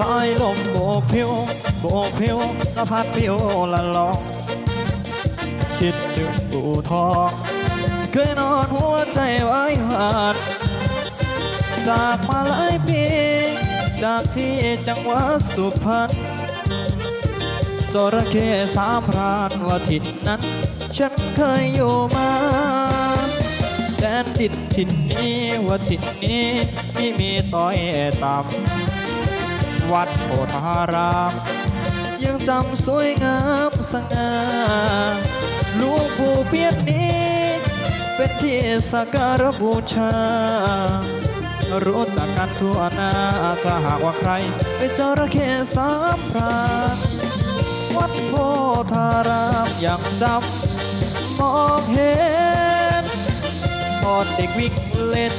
สายลมโบกผิวโบกผิวแล้วพัดผิวละลอง คิดถึงอู่ทอง เคยนอนหัวใจไว้หาดจากมาหลายปี จากที่จังหวัดสุพรรณจระเข้สามพรานว่าทิศนั้น ฉันเคยอยู่มาแดนดินถิ่นนี้ว่าถิ่นนี้ไม่มีต้อยต่ำวัดโพธาราม ยังจำสวยงามสง่า เป็นที่สักการบูชา รู้จักกันทั่วหน้าจะหากว่าใคร เป็นจระเข้สามพรานวัดโพธารามยังจำมองเห็นตอนเด็กวิ่งเล่น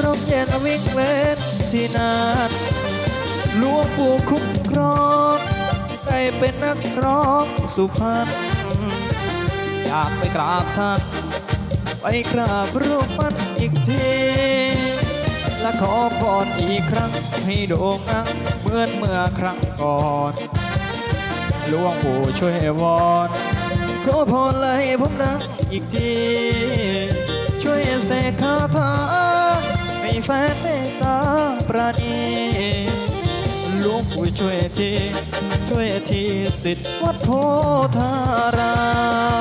ร่มเย็นวิ่งเล่นที่นั่นหลวงปู่คุ้มครองได้เป็นนักร้องสุพรรณอยากไปกราบท่าน ไปกราบรูปมันอีกที และขอพรอีกครั้งให้โด่งดังเหมือนเมื่อครั้งก่อนหลวงปู่ช่วยวอนขอพรเลยผมดังอีกที ช่วยเสกคาถาให้แฟนเมตตาประณีหลวงปู่ช่วยที ช่วยทีสิทธิ์วัดโพธาราม